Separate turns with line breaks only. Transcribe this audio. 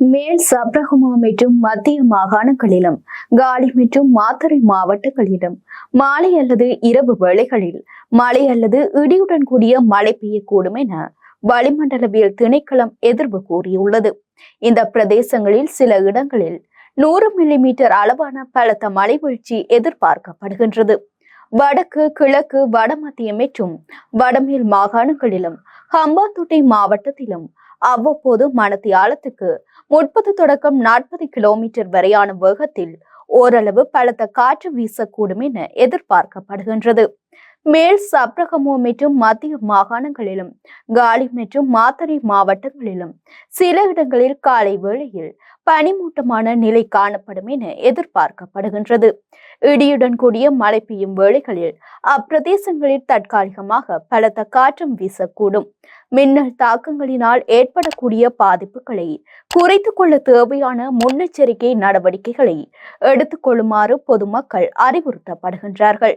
மேல் சப்ரகமா மற்றும் மத்திய மாகாணங்களிலும் காலி மற்றும் மாத்தறை மாவட்டங்களிலும் மாலை அல்லது இரவு வேளைகளில் மழை அல்லது இடியுடன் கூடிய மழை பெய்யக்கூடும் என வளிமண்டலவியல் திணைக்களம் எதிர்வு கூறியுள்ளது. இந்த பிரதேசங்களில் சில இடங்களில் நூறு மில்லிமீட்டர் அளவான பலத்த மழை வீழ்ச்சி எதிர்பார்க்கப்படுகின்றது. வடக்கு கிழக்கு வடமத்திய மற்றும் வடமேல் மாகாணங்களிலும் ஹம்பாந்தோட்டை மாவட்டத்திலும் அவ்வப்போது மணத்தியாலத்துக்கு முப்பது தொடக்கம் நாற்பது கிலோமீட்டர் வரையான வேகத்தில் ஓரளவு பலத்த காற்று வீசக்கூடும் என எதிர்பார்க்கப்படுகின்றது. மேல் சப்ரகமோ மற்றும் மத்திய மாகாணங்களிலும் காலி மற்றும் மாத்தறை மாவட்டங்களிலும். சில இடங்களில் காலை வேளையில் பனிமூட்டமான நிலை காணப்படும் என எதிர்பார்க்கப்படுகின்றது. இடியுடன் கூடிய மழை பெய்யும் வேளைகளில் அப்பிரதேசங்களில் தற்காலிகமாக பலத்த காற்றும் வீசக்கூடும். மின்னல் தாக்கங்களினால் ஏற்படக்கூடிய பாதிப்புகளை குறைத்து கொள்ள தேவையான முன்னெச்சரிக்கை நடவடிக்கைகளை எடுத்துக்கொள்ளுமாறு பொதுமக்கள் அறிவுறுத்தப்படுகின்றார்கள்.